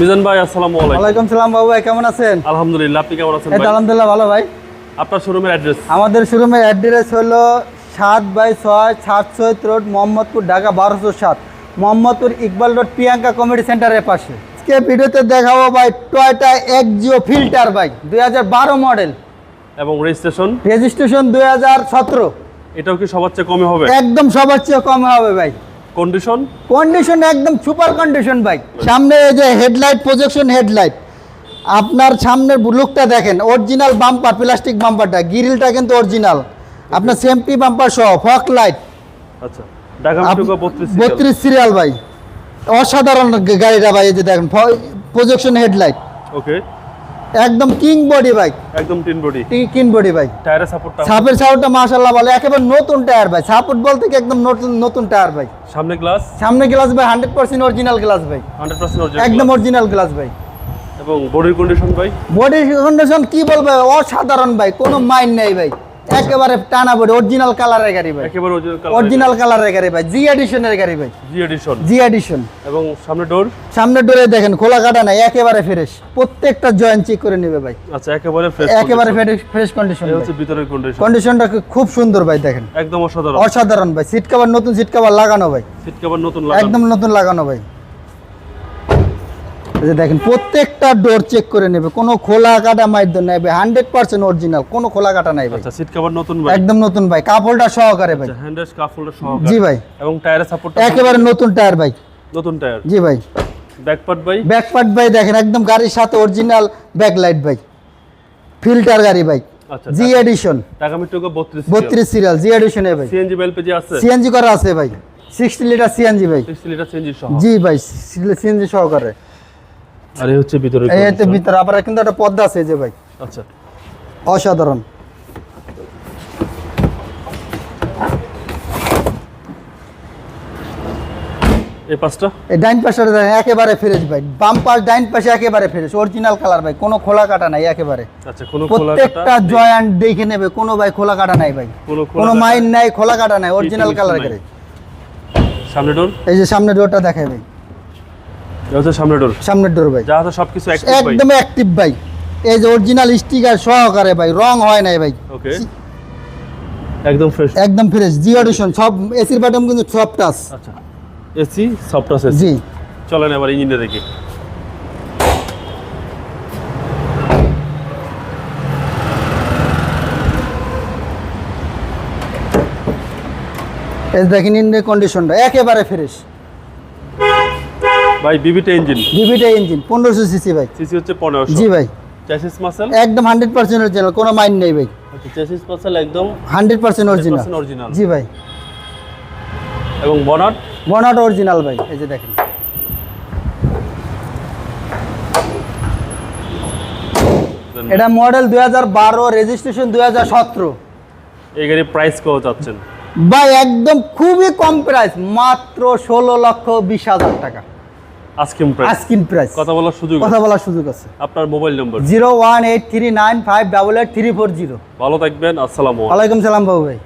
মিজান ভাই আসসালামু আলাইকুম। ওয়ালাইকুম সালাম বাবু ভাই কেমন আছেন? আলহামদুলিল্লাহ আপনি কেমন আছেন ভাই? আলহামদুলিল্লাহ ভালো ভাই। আপনার শোরুমের অ্যাড্রেস আমাদের শোরুমের অ্যাড্রেস হলো সাত বাই ছয় সাত সৈত রোড মোহাম্মদপুর ঢাকা বারোশো সাত। মোহাম্মদপুর ইকবাল রোড প্রিয়াঙ্কা কমিটি সেন্টারের পাশে। আজকে ভিডিওতে দেখাবো ভাই টয়টা এক্সিও ফিল্টার বাইক দুই হাজার বারো মডেল এবং রেজিস্ট্রেশন রেজিস্ট্রেশন দুই হাজার সতেরো। এটাও কি সবার চেয়ে কমে হবে? একদম সবার চেয়ে কম হবে ভাই। কন্ডিশন কন্ডিশন একদম সুপার কন্ডিশন বাইক সামনে এই যে হেডলাইট প্রজেকশন হেডলাইট আপনার সামনের লুকটা দেখেন অরিজিনাল বাম্পার প্লাস্টিক বাম্পারটা গ্রিলটা কিন্তু অরিজিনাল আপনার সেফটি বাম্পার সহ ফক লাইট আচ্ছা ঢাকা বত্রিশ সিরিয়াল ভাই। অসাধারণ গাড়িটা ভাই এই যে দেখেন প্রজেকশন হেডলাইট ওকে একদম কিং বডি বাইক একদম tin body. King body bike টায়ারের সাপোর্টটা সাপের সাপোর্টটা মাশাআল্লাহ বলে একেবারে নতুন টায়ার ভাই। সাপোর্ট বলতে কি একদম নতুন নতুন টায়ার ভাই। সামনে গ্লাস সামনে গ্লাস ভাই হান্ড্রেড পার্সেন্ট অরিজিনাল গ্লাস ভাই। 100% অরিজিনাল একদম অরিজিনাল গ্লাস ভাই। এবং বডির কন্ডিশন ভাই? বডি কন্ডিশন কি বলব? অসাধারণ ভাই। কোনো মাইন্ড নাই ভাই। একেবারে টানা বডি অরিজিনাল কালারের গাড়ি ভাই। একেবারে অরিজিনাল অরিজিনাল কালারের গাড়ি ভাই জি এডিশনের গাড়ি ভাই। জি এডিশন জি এডিশন এবং সামনে ডোর সামনে ডোরে দেখেন খোলা কাটা নাই একেবারে ফ্রেশ প্রত্যেকটা জয়েন্ট চেক করে নেবে ভাই। আচ্ছা একেবারে ফ্রেশ একেবারে ফ্রেশ কন্ডিশন হচ্ছে ভিতরের কন্ডিশন কন্ডিশনটা খুব সুন্দর ভাই দেখেন। একদম অসাধারণ। অসাধারণ ভাই। সিট কভার নতুন সিট কভার লাগানো ভাই। সিট কভার নতুন লাগানো। একদম নতুন লাগানো ভাই। যে দেখেন প্রত্যেকটা ডোর চেক করে নেবে কোনো খোলা কাটা নাই ভাই হান্ড্রেড পার্সেন্ট অরিজিনাল কোনো খোলা কাটা নাই ভাই। আচ্ছা সিট কভার নতুন ভাই? একদম নতুন ভাই কাপড়টা সহকারে ভাই। আচ্ছা হ্যান্ডেল কাপ হোল্ডার সহ জি ভাই। এবং টায়ারের সাপোর্টটা একেবারে নতুন টায়ার ভাই। নতুন টায়ার জি ভাই। ব্যাক পার্ট ভাই? ব্যাক পার্ট ভাই দেখেন একদম গাড়ির সাথে অরিজিনাল ব্যাক লাইট ভাই। ফিল্টার গাড়ি ভাই। আচ্ছা জি এডিশন ঢাকা মেট্রো বত্রিশ বত্রিশ সিরিয়াল জি এডিশনে ভাই। সিএনজি এলপিজি আছে? সিএনজি করা আছে ভাই। সিক্সটি লিটার সিএনজি ভাই। সিক্সটি লিটার সিএনজি সহ। জি ভাই সিএনজি সহকারে। আর এই হচ্ছে ভিতরে এই এতে ভিতরে আবার কিন্তু একটা পর্দা আছে এই যে ভাই। আচ্ছা। অসাধারণ। এই পাঁচটা এই ডাইন পাশে দেখেন একেবারে ফ্রেশ ভাই বাম পাশ ডাইন পাশে একেবারে ফ্রেশ অরিজিনাল কালার ভাই কোনো খোলা কাটা নাই একেবারে। আচ্ছা কোনো খোলা কাটা প্রত্যেকটা জয়েন্ট দেখে নেবে কোনো ভাই খোলা কাটা নাই ভাই। কোনো মাইন নাই। খোলা কাটা নাই অরিজিনাল কালার। করে। সামনে ডোর এই যে সামনে ডোরটা দেখায় ভাই। হচ্ছে সামনে ডোর সামনের ডোর ভাই। যা আছে সবকিছু অ্যাক্টিভ ভাই। একদম অ্যাক্টিভ ভাই। এই যে অরিজিনাল স্টিকার সহকারে ভাই রং হয় নাই ভাই। ওকে একদম ফ্রেশ একদম ফ্রেশ জি অডিশন সব এসির বাটন কিন্তু সব টাচ আচ্ছা। এসি সফট আছে জি। চলেন এবার ইঞ্জিনটা দেখি। দেখেন ইন্ডিয়া কন্ডিশনটা একেবারে ফ্রেশ ভাই বিবিটা ইঞ্জিন ভিভিটা ইঞ্জিন পনেরোশো সিসি ভাই। সিসি হচ্ছে পনেরোশো। জি ভাই। মাসেল একদম হান্ড্রেড পার্সেন্ট অরিজিনাল কোনো মাইন্ড নেই ভাই। আচ্ছা চ্যাসিস মাসেল একদম হান্ড্রেড পার্সেন্ট অরিজিনাল অরিজিনাল জি ভাই। এবং বনাট বনাট অরিজিনাল ভাই এই যে দেখেন। এটা মডেল দুই হাজার বারো রেজিস্ট্রেশন দুই হাজার সতেরো। এই গাড়ির প্রাইস কত চাচ্ছেন? ভাই একদম খুবই কম প্রাইস মাত্র ষোলো লক্ষ বিশ হাজার টাকা। আস্কিম প্রাইস আস্কিং প্রাইস কথা বলার সুযোগ কথা বলার সুযোগ আছে. আপনার mobile number zero one eight three nine five double eight three four zero ভালো থাকবেন আসসালামু আলাইকুম সালাম বাবু ভাই